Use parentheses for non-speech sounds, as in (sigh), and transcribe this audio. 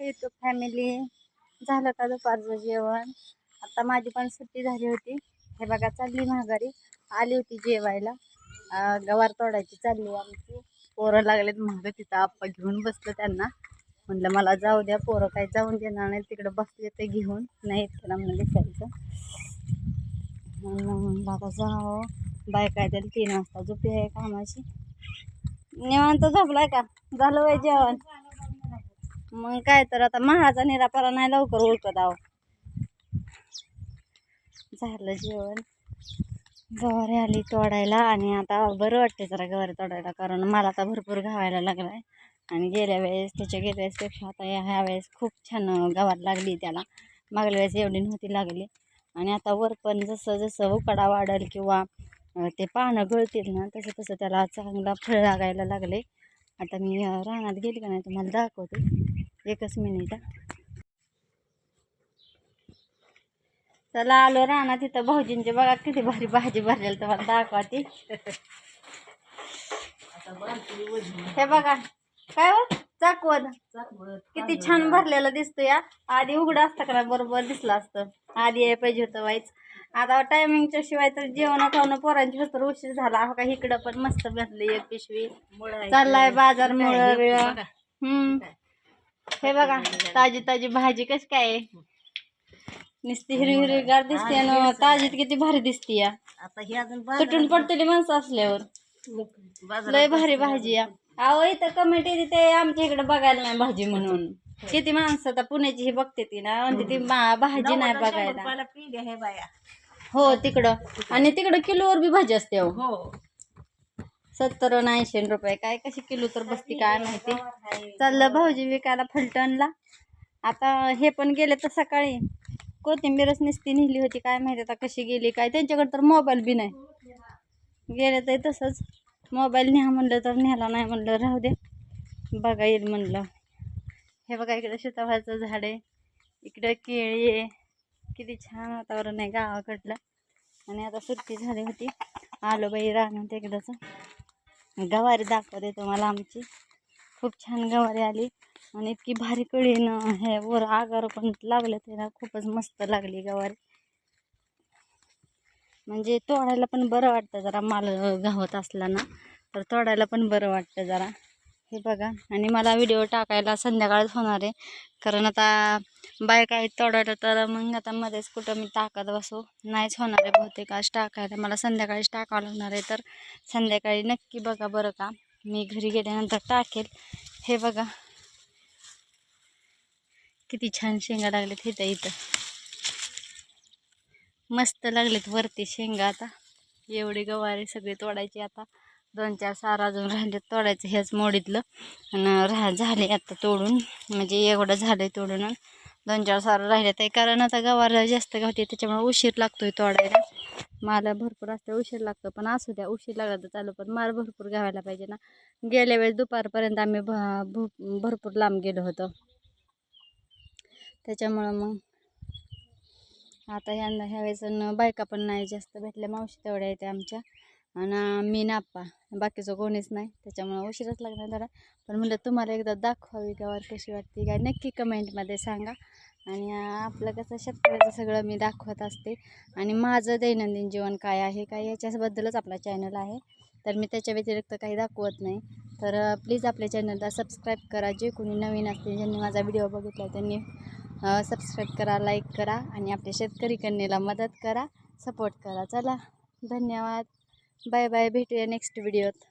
YouTube family झालं का दुपारचं जेवण? आता माझी पण सुट्टी झाली होती. हे बघा चालली महागारी आली होती जेवायला. गवार तोडायची चालली आमची. पोरं लागलेत. महाग तिथं आप्पा घेऊन बसलं त्यांना. म्हणलं मला जाऊ द्या. पोरं काही जाऊन देणार नाही तिकडं बसले ते घेऊन. नाही त्याला म्हणजे दिसायचं मग जाओ बायका त्याला बाय काय तीन वाजता झोपी आहे कामाची. निवांत झोपलाय का? झालं बाई जेवण. मग काय तर आता महाचा निरापारा नाही लवकर ओळखत आहो. झालं जेवण. गवारी आली तोडायला आणि आता बरं वाटते जरा गवारी तोडायला कारण मला आता भरपूर घावायला लागलाय. आणि गेल्या वेळेस त्याच्या गेल्या वेळेसपेक्षा आता ह्या वेळेस खूप छान गवार लागली त्याला. मागल्या वेळेस एवढी नव्हती लागली. आणि आता वर पण जसं जसं उकडा वाढेल किंवा ते पानं गळतील ना तसं तसं त्याला चांगला फळ लागायला लागले. आता मी रानात गेली का नाही तुम्हाला दाखवते. एकच मिनिट. चला आलो रानात तिथं भाऊजींचे बघा किती भारी भाजी भरलेली तुम्हाला दाखवा (laughs) ती हे बघा. काय हो? चाकवत. किती छान भरलेलं दिसतो या. आधी उघडं असतं का बरोबर दिसलं असतं. आधी यायला पाहिजे होतं वाईच. आता टायमिंगच्या शिवाय तर जेवण खावणं पोरांची भरपूर उशीर झाला. हो का इकडं पण मस्त भरली एक पिशवी. चाललाय बाजार मुळ हम्म. हे बघा ताजी ताजी भाजी कशी काय? नुसती हिरवी हिरवीगार दिसते ना ताजीत किती भारी दिसते या. हे तुटून पडतेली माणसं असल्यावर. लय भारी भाजी या. अहो इथं कमेंट येते ते आमच्या इकडे बघायला नाही भाजी म्हणून. किती माणसं आता पुण्याची ही बघते ती ना म्हणते ती मा- भाजी नाही बघायला. हे बाया. हो तिकडं. आणि तिकडं किलोवर बी भाजी असते हो हो. सत्तर आणि ऐंशी रुपये. काय कशी किलो तर बसती काय माहिती? चाललं भाऊजी विकायला फलटणला. आता हे पण गेले तर सकाळी. कोथिंबीरच निसती नेली होती काय माहिती आता कशी गेली काय? त्यांच्याकडे तर मोबाईल बी नाही. गेले तर तसंच. मोबाईल न्या म्हणलं तर न्याला नाही म्हणलं राहू दे. बघा येईल म्हणलं. हे बघा इकडं सीताफळाचं झाड आहे. इकडं केळी आहे. किती छान वातावरण आहे गावाकडलं. आणि आता सुट्टी झाली होती. आलो बाई राहणार एकदाच. गवारी दाखवते तुम्हाला आमची. खूप छान गवारी आली. आणि इतकी भारी कळीनं हे वर आगार पण लागलं ते खूपच मस्त लागली गवारी. म्हणजे तोडायला पण बरं वाटतं जरा माल गावत असला ना तर तोडायला पण बरं वाटतं जरा. हे बघा आणि मला व्हिडिओ टाकायला संध्याकाळच होणार आहे. कारण आता बायका आहेत तोडायला तर मग आता मध्येच कुठं मी टाकत बसू. नाहीच होणार आहे बहुतेक आज टाकायला. मला संध्याकाळीच टाकावं लागणार आहे तर संध्याकाळी नक्की बघा बरं का. मी घरी गेल्यानंतर टाकेल. हे बघा. किती छान शेंगा लागलेत इथं इथं. मस्त लागलेत वरती शेंगा आता. एवढी गवारी सगळी तोडायची आता. दोन चार सार अजून राहिले तोडायचं ह्याच मोडीतलं. आणि राह झाले आता तोडून. म्हणजे एवढं झालं तोडून. दोन चार सारं राहिले ते. कारण आता गवार जास्त गावते त्याच्यामुळे उशीर लागतोय तोडायला. माला भरपूर असते उशीर लागतो. पण असू द्या उशीर लागला तर चालू. पण माल भरपूर घावायला पाहिजे ना. गेल्या वेळेस दुपारपर्यंत आम्ही भ भरपूर लांब गेलो होतो. त्याच्यामुळं मग आता ह्यांना ह्या वेळेस बायका पण नाही जास्त भेटल्या. मावशी तेवढ्या येते आमच्या. आणि मी नाप्पा बाकीचं कोणीच नाही. त्याच्यामुळं उशीरच लागणार जरा. पण म्हणलं तुम्हाला एकदा दाखवावी गावात कशी वाटते काय? नक्की कमेंटमध्ये सांगा. आणि आपलं कसं शेतकऱ्याचं सगळं मी दाखवत असते. आणि माझं दैनंदिन जीवन काय आहे काय याच्याबद्दलच आपला चॅनल आहे. तर मी त्याच्या व्यतिरिक्त काही दाखवत नाही. तर प्लीज आपल्या चॅनलला सबस्क्राईब करा. जे कोणी नवीन असतील ज्यांनी माझा व्हिडिओ बघितला त्यांनी सबस्क्राईब करा लाईक करा आणि आपल्या शेतकरी कन्येला मदत करा सपोर्ट करा. चला धन्यवाद. बाय बाय भेटूया नेक्स्ट व्हिडिओत